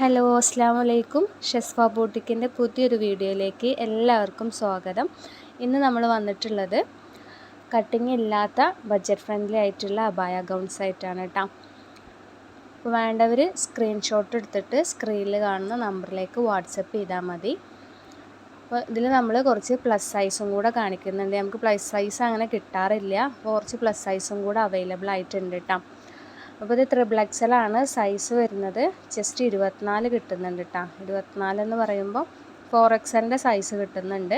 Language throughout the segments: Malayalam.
ഹലോ അസ്സാം വലൈക്കും ഷെസ്ഫ ബൂട്ടിക്കിന്റെ പുതിയൊരു വീഡിയോയിലേക്ക് എല്ലാവർക്കും സ്വാഗതം. ഇന്ന് നമ്മൾ വന്നിട്ടുള്ളത് കട്ടിങ് ഇല്ലാത്ത ബഡ്ജറ്റ് ഫ്രണ്ട്ലി ആയിട്ടുള്ള അബായ ഗൗൺസ് ആയിട്ടാണ് കേട്ടോ അപ്പോൾ വേണ്ടവർ സ്ക്രീൻഷോട്ട് എടുത്തിട്ട് സ്ക്രീനിൽ കാണുന്ന നമ്പറിലേക്ക് വാട്സപ്പ് ചെയ്താൽ മതി. അപ്പോൾ ഇതിൽ നമ്മൾ കുറച്ച് പ്ലസ് സൈസും കൂടെ കാണിക്കുന്നുണ്ട്. നമുക്ക് പ്ലസ് സൈസ് അങ്ങനെ കിട്ടാറില്ല. അപ്പോൾ കുറച്ച് പ്ലസ് സൈസും കൂടെ അവൈലബിൾ ആയിട്ടുണ്ട് കേട്ടോ അപ്പോൾ ഇത് ത്രിബിൾ എക്സലാണ് സൈസ് വരുന്നത് ജസ്റ്റ് ഇരുപത്തിനാല് കിട്ടുന്നുണ്ട് കേട്ടോ ഇരുപത്തിനാല് എന്ന് പറയുമ്പോൾ ഫോർ എക്സലിന്റെ സൈസ് കിട്ടുന്നുണ്ട്.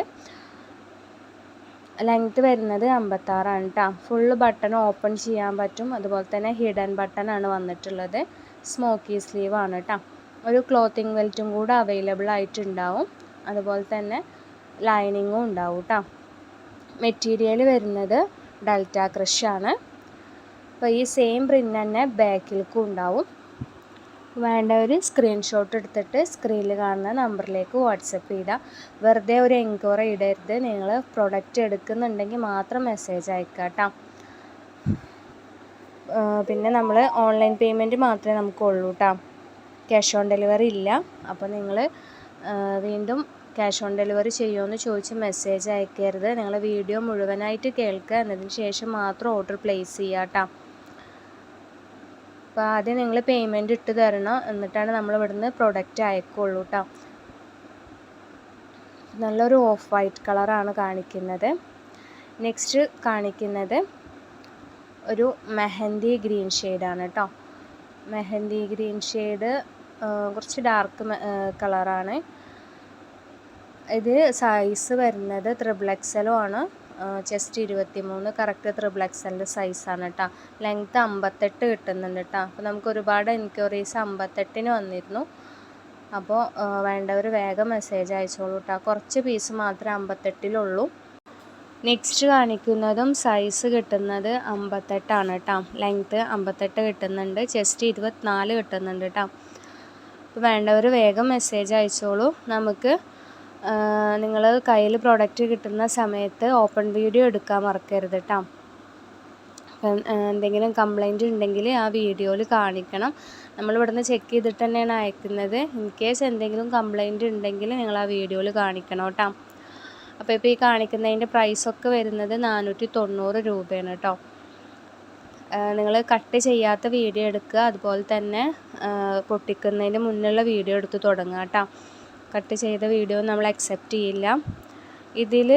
ലെങ്ത്ത് വരുന്നത് അമ്പത്താറാണ് കേട്ടോ ഫുള്ള് ബട്ടൺ ഓപ്പൺ ചെയ്യാൻ പറ്റും. അതുപോലെ തന്നെ ഹിഡൻ ബട്ടൺ ആണ് വന്നിട്ടുള്ളത്. സ്മോക്കി സ്ലീവ് ആണ് കേട്ടോ ഒരു ക്ലോത്തിങ് വെൽറ്റും കൂടെ അവൈലബിൾ ആയിട്ടുണ്ടാവും. അതുപോലെ തന്നെ ലൈനിങ്ങും ഉണ്ടാവും കേട്ടോ മെറ്റീരിയൽ വരുന്നത് ഡെൽറ്റ ക്രഷാണ് അപ്പോൾ ഈ സെയിം പ്രിന്റ് തന്നെ ബാക്കിലേക്കും ഉണ്ടാവും. ഒരു സ്ക്രീൻഷോട്ട് എടുത്തിട്ട് സ്ക്രീനിൽ കാണുന്ന നമ്പറിലേക്ക് വാട്സപ്പ് ചെയ്താൽ വെറുതെ ഒരു എൻക്വയറി ഇടരുത്. നിങ്ങൾ പ്രൊഡക്റ്റ് എടുക്കുന്നുണ്ടെങ്കിൽ മാത്രം മെസ്സേജ് അയക്കാട്ടോ പിന്നെ നമ്മൾ ഓൺലൈൻ പേയ്മെന്റ് മാത്രമേ നമുക്കുള്ളൂ കേട്ടോ ക്യാഷ് ഓൺ ഡെലിവറി ഇല്ല. അപ്പോൾ നിങ്ങൾ വീണ്ടും ക്യാഷ് ഓൺ ഡെലിവറി ചെയ്യുമെന്ന് ചോദിച്ച് മെസ്സേജ് അയക്കരുത്. നിങ്ങൾ വീഡിയോ മുഴുവനായിട്ട് കേൾക്കുക. എന്നതിന് ശേഷം മാത്രം ഓർഡർ പ്ലേസ് ചെയ്യാം കേട്ടോ അപ്പോൾ ആദ്യം നിങ്ങൾ പേയ്മെന്റ് ഇട്ട് തരണം. എന്നിട്ടാണ് നമ്മൾ ഇവിടുന്ന് പ്രൊഡക്റ്റ് അയക്കുള്ളൂ കേട്ടോ നല്ലൊരു ഓഫ് വൈറ്റ് കളറാണ് കാണിക്കുന്നത്. നെക്സ്റ്റ് കാണിക്കുന്നത് ഒരു മെഹന്തി ഗ്രീൻ ഷെയ്ഡാണ് കേട്ടോ മെഹന്തി ഗ്രീൻ ഷെയ്ഡ് കുറച്ച് ഡാർക്ക് കളറാണ് ഇത് സൈസ് വരുന്നത് ത്രിബിൾ എക്സലും ആണ്. ചെസ്റ്റ് ഇരുപത്തി മൂന്ന് കറക്റ്റ് ത്രിബിൾ എക്സലിന്റെ സൈസാണ് കേട്ടോ ലെങ്ത്ത് അമ്പത്തെട്ട് കിട്ടുന്നുണ്ട് കേട്ടോ അപ്പോൾ നമുക്ക് ഒരുപാട് എൻക്വയറീസ് അമ്പത്തെട്ടിന് വന്നിരുന്നു. അപ്പോൾ വേണ്ടവർ വേഗം മെസ്സേജ് അയച്ചോളൂ കേട്ടോ കുറച്ച് പീസ് മാത്രമേ അമ്പത്തെട്ടിലുള്ളൂ. നെക്സ്റ്റ് കാണിക്കുന്നതും സൈസ് കിട്ടുന്നത് അമ്പത്തെട്ടാണ് കേട്ടോ ലെങ്ത്ത് അമ്പത്തെട്ട് കിട്ടുന്നുണ്ട്. ചെസ്റ്റ് ഇരുപത്തിനാല് കിട്ടുന്നുണ്ട് കേട്ടോ അപ്പോൾ വേണ്ടവർ വേഗം മെസ്സേജ് അയച്ചോളൂ. നമുക്ക് നിങ്ങൾ കയ്യിൽ പ്രോഡക്റ്റ് കിട്ടുന്ന സമയത്ത് ഓപ്പൺ വീഡിയോ എടുക്കാൻ മറക്കരുത് കേട്ടോ അപ്പം എന്തെങ്കിലും കംപ്ലൈന്റ് ഉണ്ടെങ്കിൽ ആ വീഡിയോയിൽ കാണിക്കണം. നമ്മൾ ഇവിടുന്ന് ചെക്ക് ചെയ്തിട്ട് തന്നെയാണ് അയക്കുന്നത്. ഇൻ കേസ് എന്തെങ്കിലും കംപ്ലൈന്റ് ഉണ്ടെങ്കിൽ നിങ്ങൾ ആ വീഡിയോയിൽ കാണിക്കണം കേട്ടോ അപ്പോൾ ഇപ്പോൾ ഈ കാണിക്കുന്നതിന്റെ പ്രൈസൊക്കെ വരുന്നത് നാനൂറ്റി തൊണ്ണൂറ് രൂപയാണ് കേട്ടോ നിങ്ങൾ കട്ട് ചെയ്യാത്ത വീഡിയോ എടുക്കുക. അതുപോലെ തന്നെ പൊട്ടിക്കുന്നതിന് മുന്നുള്ള വീഡിയോ എടുത്ത് തുടങ്ങുക കേട്ടോ കട്ട് ചെയ്ത വീഡിയോ നമ്മൾ അക്സെപ്റ്റ് ചെയ്യില്ല. ഇതിൽ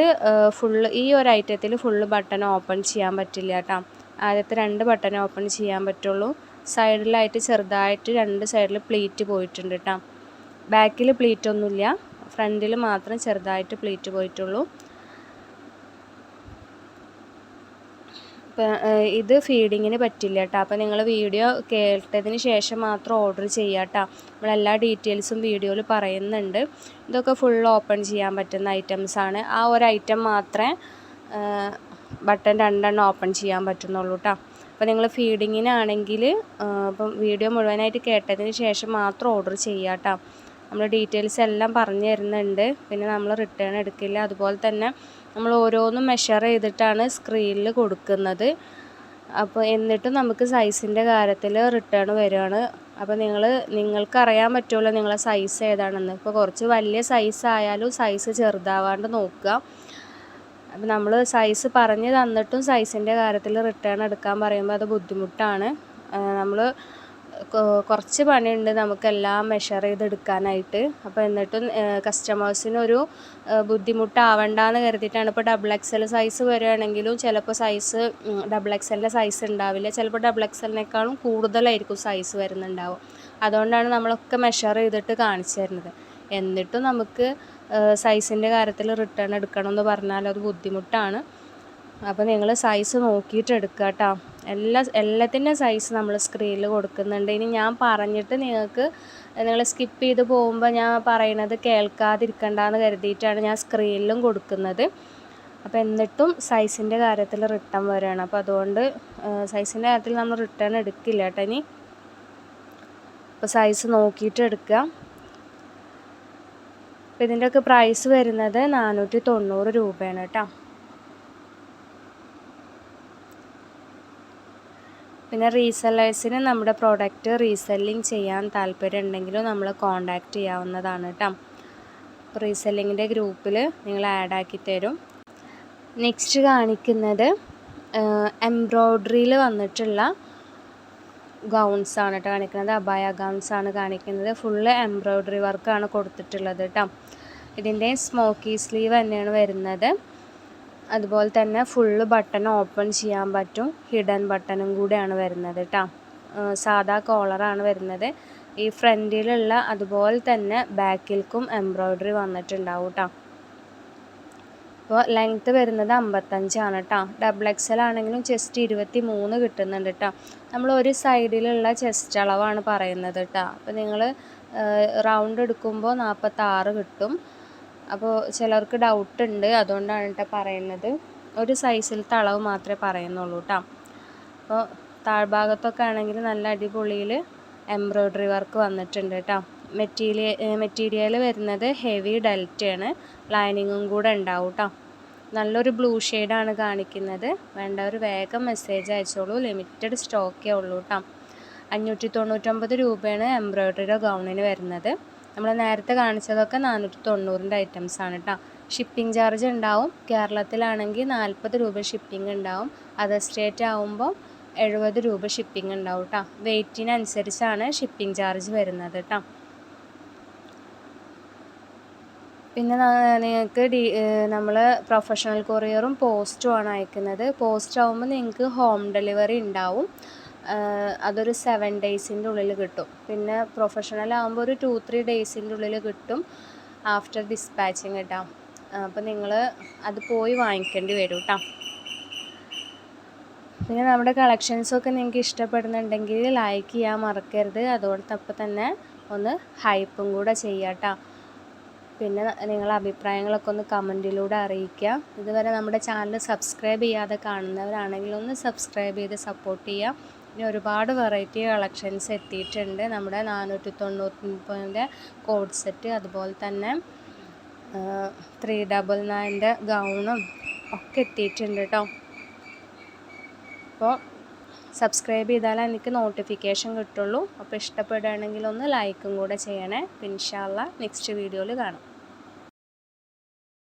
ഫുള്ള് ഈ ഒരു ഐറ്റത്തിൽ ഫുള്ള് ബട്ടൺ ഓപ്പൺ ചെയ്യാൻ പറ്റില്ല കേട്ടോ. ആദ്യത്തെ രണ്ട് ബട്ടൺ ഓപ്പൺ ചെയ്യാൻ പറ്റുള്ളൂ. സൈഡിലായിട്ട് ചെറുതായിട്ട് രണ്ട് സൈഡിൽ പ്ലീറ്റ് പോയിട്ടുണ്ട് കേട്ടോ. ബാക്കിൽ പ്ലീറ്റ് ഒന്നുമില്ല. ഫ്രണ്ടിൽ മാത്രം ചെറുതായിട്ട് പ്ലീറ്റ് പോയിട്ടുള്ളൂ. ഇത് ഫീഡിങ്ങിന് പറ്റില്ല കേട്ടോ അപ്പോൾ നിങ്ങൾ വീഡിയോ കേട്ടതിന് ശേഷം മാത്രം ഓർഡർ ചെയ്യുക കേട്ടോ നമ്മളെല്ലാ ഡീറ്റെയിൽസും വീഡിയോയിൽ പറയുന്നുണ്ട്. ഇതൊക്കെ ഫുൾ ഓപ്പൺ ചെയ്യാൻ പറ്റുന്ന ഐറ്റംസ് ആണ്. ആ ഒരു ഐറ്റം മാത്രമേ ബട്ടൺ രണ്ടെണ്ണം ഓപ്പൺ ചെയ്യാൻ പറ്റുന്നുള്ളൂ കേട്ടോ അപ്പോൾ നിങ്ങൾ ഫീഡിങ്ങിനാണെങ്കിൽ ഇപ്പം വീഡിയോ മുഴുവനായിട്ട് കേട്ടതിന് ശേഷം മാത്രം ഓർഡർ ചെയ്യുക കേട്ടോ നമ്മൾ ഡീറ്റെയിൽസ് എല്ലാം പറഞ്ഞു തരുന്നുണ്ട്. പിന്നെ നമ്മൾ റിട്ടേൺ എടുക്കില്ല. അതുപോലെ തന്നെ നമ്മൾ ഓരോന്നും മെഷർ ചെയ്തിട്ടാണ് സ്ക്രീനിൽ കൊടുക്കുന്നത്. അപ്പോൾ എന്നിട്ടും നമുക്ക് സൈസിന്റെ കാര്യത്തിൽ റിട്ടേൺ വരികയാണ് അപ്പോൾ നിങ്ങൾ നിങ്ങൾക്ക് അറിയാൻ പറ്റുമല്ലോ നിങ്ങളെ സൈസ് ഏതാണെന്ന്. ഇപ്പോൾ കുറച്ച് വലിയ സൈസ് ആയാലും സൈസ് ചെറുതാവാണ്ട് നോക്കുക. അപ്പോൾ നമ്മൾ സൈസ് പറഞ്ഞ് തന്നിട്ടും സൈസിന്റെ കാര്യത്തിൽ റിട്ടേൺ എടുക്കാൻ പറയുമ്പോൾ അത് ബുദ്ധിമുട്ടാണ്. നമ്മൾ കുറച്ച് പണിയുണ്ട് നമുക്കെല്ലാം മെഷർ ചെയ്തെടുക്കാനായിട്ട്. അപ്പോൾ എന്നിട്ടും കസ്റ്റമേഴ്സിനൊരു ബുദ്ധിമുട്ടാവണ്ടെന്ന് കരുതിയിട്ടാണ്. ഇപ്പോൾ ഡബിൾ എക്സൽ സൈസ് വരികയാണെങ്കിലും ചിലപ്പോൾ സൈസ് ഡബിൾ എക്സലിന്റെ സൈസ് ഉണ്ടാവില്ല ചിലപ്പോൾ ഡബിൾ എക്സലിനേക്കാളും കൂടുതലായിരിക്കും സൈസ് വരുന്നുണ്ടാവും. അതുകൊണ്ടാണ് നമ്മളൊക്കെ മെഷർ ചെയ്തിട്ട് കാണിച്ചു തരുന്നത്. എന്നിട്ടും നമുക്ക് സൈസിന്റെ കാര്യത്തിൽ റിട്ടേൺ എടുക്കണം എന്ന് പറഞ്ഞാൽ അത് ബുദ്ധിമുട്ടാണ്. അപ്പോൾ നിങ്ങൾ സൈസ് നോക്കിയിട്ട് എടുക്കുക കേട്ടോ എല്ലാ എല്ലാത്തിന്റെ സൈസ് നമ്മൾ സ്ക്രീനിൽ കൊടുക്കുന്നുണ്ട്. ഇനി ഞാൻ പറഞ്ഞിട്ട് നിങ്ങൾക്ക് നിങ്ങൾ സ്കിപ്പ് ചെയ്ത് പോകുമ്പോൾ ഞാൻ പറയണത് കേൾക്കാതിരിക്കണ്ടെന്ന് കരുതിയിട്ടാണ് ഞാൻ സ്ക്രീനിലും കൊടുക്കുന്നത്. അപ്പോൾ എന്നിട്ടും സൈസിന്റെ കാര്യത്തിൽ റിട്ടേൺ വരികയാണ് അപ്പോൾ അതുകൊണ്ട് സൈസിന്റെ കാര്യത്തിൽ നമ്മൾ റിട്ടേൺ എടുക്കില്ല കേട്ടോ ഇനി. അപ്പോൾ സൈസ് നോക്കിയിട്ട് എടുക്കുക. അപ്പോൾ ഇതിന്റെയൊക്കെ പ്രൈസ് വരുന്നത് നാനൂറ്റി തൊണ്ണൂറ് രൂപയാണ് കേട്ടോ. പിന്നെ റീസെല്ലേഴ്സിന് നമ്മുടെ പ്രോഡക്റ്റ് റീസെല്ലിംഗ് ചെയ്യാൻ താല്പര്യം ഉണ്ടെങ്കിലും നമ്മൾ കോണ്ടാക്റ്റ് ചെയ്യാവുന്നതാണ് കേട്ടോ റീസെല്ലിങ്ങിന്റെ ഗ്രൂപ്പിൽ നിങ്ങൾ ആഡ് ആക്കി തരും. നെക്സ്റ്റ് കാണിക്കുന്നത് എംബ്രോയ്ഡറിയിൽ വന്നിട്ടുള്ള ഗൗൺസ് കേട്ടോ കാണിക്കുന്നത്. അബായ ഗൗൺസ് ആണ് കാണിക്കുന്നത്. ഫുള്ള് എംബ്രോയ്ഡറി വർക്കാണ് കൊടുത്തിട്ടുള്ളത് കേട്ടോ ഇതിന്റെ സ്മോക്കി സ്ലീവ് തന്നെയാണ് വരുന്നത്. അതുപോലെ തന്നെ ഫുള്ള് ബട്ടൺ ഓപ്പൺ ചെയ്യാൻ പറ്റും. ഹിഡൻ ബട്ടണും കൂടെയാണ് വരുന്നത് കേട്ടോ സാധാ കോളറാണ് വരുന്നത്. ഈ ഫ്രണ്ടിലുള്ള അതുപോലെ തന്നെ ബാക്കിൽക്കും എംബ്രോയ്ഡറി വന്നിട്ടുണ്ടാവും കേട്ടോ അപ്പോൾ ലെങ്ത്ത് വരുന്നത് അമ്പത്തഞ്ചാണ് കേട്ടോ ഡബിൾ എക്സൽ ആണെങ്കിലും ചെസ്റ്റ് ഇരുപത്തി മൂന്ന് കിട്ടുന്നുണ്ട് കേട്ടോ നമ്മൾ ഒരു സൈഡിലുള്ള ചെസ്റ്റ് അളവാണ് പറയുന്നത് കേട്ടോ അപ്പോൾ നിങ്ങൾ റൗണ്ട് എടുക്കുമ്പോൾ നാൽപ്പത്താറ് കിട്ടും. അപ്പോൾ ചിലർക്ക് ഡൗട്ട് ഉണ്ട്. അതുകൊണ്ടാണ് കേട്ടോ പറയുന്നത്. ഒരു സൈസിലത്തെ അളവ് മാത്രമേ പറയുന്നുള്ളൂ കേട്ടോ അപ്പോൾ താഴ്ഭാഗത്തൊക്കെ ആണെങ്കിൽ നല്ല അടിപൊളിയിൽ എംബ്രോയ്ഡറി വർക്ക് വന്നിട്ടുണ്ട് കേട്ടോ മെറ്റീരിയൽ മെറ്റീരിയൽ വരുന്നത് ഹെവി ഡെൽറ്റയാണ് ലൈനിങ്ങും കൂടെ ഉണ്ടാവും കേട്ടോ നല്ലൊരു ബ്ലൂ ഷെയ്ഡാണ് കാണിക്കുന്നത്. വേണ്ടവർ വേഗം മെസ്സേജ് അയച്ചോളൂ. ലിമിറ്റഡ് സ്റ്റോക്കേ ഉള്ളൂ കേട്ടോ അഞ്ഞൂറ്റി തൊണ്ണൂറ്റൊമ്പത് രൂപയാണ് എംബ്രോയ്ഡറിയുടെ ഗൗണിന് വരുന്നത്. നമ്മൾ നേരത്തെ കാണിച്ചതൊക്കെ നാനൂറ്റി തൊണ്ണൂറിന്റെ ഐറ്റംസ് ആണ് കേട്ടോ ഷിപ്പിംഗ് ചാർജ് ഉണ്ടാവും. കേരളത്തിലാണെങ്കിൽ നാൽപ്പത് രൂപ ഷിപ്പിംഗ് ഉണ്ടാവും. അതർ സ്റ്റേറ്റ് ആവുമ്പോൾ എഴുപത് രൂപ ഷിപ്പിംഗ് ഉണ്ടാവും കേട്ടോ വെയ്റ്റിനനുസരിച്ചാണ് ഷിപ്പിംഗ് ചാർജ് വരുന്നത് കേട്ടോ പിന്നെ നിങ്ങൾക്ക് ഡി നമ്മൾ പ്രൊഫഷണൽ കൊറിയറും പോസ്റ്റുമാണ് അയക്കുന്നത്. പോസ്റ്റ് ആകുമ്പോൾ നിങ്ങൾക്ക് ഹോം ഡെലിവറി ഉണ്ടാവും. അതൊരു സെവൻ ഡേയ്സിന്റെ ഉള്ളിൽ കിട്ടും. പിന്നെ പ്രൊഫഷണൽ ആകുമ്പോൾ ഒരു ടു ത്രീ ഡേയ്സിന്റെ ഉള്ളിൽ കിട്ടും ആഫ്റ്റർ ഡിസ്പാച്ചിങ് കേട്ടോ അപ്പോൾ നിങ്ങൾ അത് പോയി വാങ്ങിക്കേണ്ടി വരും കേട്ടോ പിന്നെ നമ്മുടെ കളക്ഷൻസൊക്കെ നിങ്ങൾക്ക് ഇഷ്ടപ്പെടുന്നുണ്ടെങ്കിൽ ലൈക്ക് ചെയ്യാൻ മറക്കരുത്. അതോടൊപ്പം തന്നെ ഒന്ന് ഹൈപ്പും കൂടെ ചെയ്യാം കേട്ടോ പിന്നെ നിങ്ങളുടെ അഭിപ്രായങ്ങളൊക്കെ ഒന്ന് കമന്റിലൂടെ അറിയിക്കുക ഇതുവരെ നമ്മുടെ ചാനൽ സബ്സ്ക്രൈബ് ചെയ്യാതെ കാണുന്നവരാണെങ്കിൽ ഒന്ന് സബ്സ്ക്രൈബ് ചെയ്ത് സപ്പോർട്ട് ചെയ്യുക ഇനി ഒരുപാട് വെറൈറ്റി കളക്ഷൻസ് എത്തിയിട്ടുണ്ട്. നമ്മുടെ നാനൂറ്റി തൊണ്ണൂറ്റിന്റെ കോഡ് സെറ്റ് അതുപോലെ തന്നെ ത്രീ ഡബിൾ നയന്റെ ഗൗണും ഒക്കെ എത്തിയിട്ടുണ്ട് കേട്ടോ അപ്പോൾ സബ്സ്ക്രൈബ് ചെയ്താലേ എനിക്ക് നോട്ടിഫിക്കേഷൻ കിട്ടുള്ളൂ. അപ്പോൾ ഇഷ്ടപ്പെടുകയാണെങ്കിൽ ഒന്ന് ലൈക്കും കൂടെ ചെയ്യണേ. ഇൻഷാല്ല നെക്സ്റ്റ് വീഡിയോയിൽ കാണാം.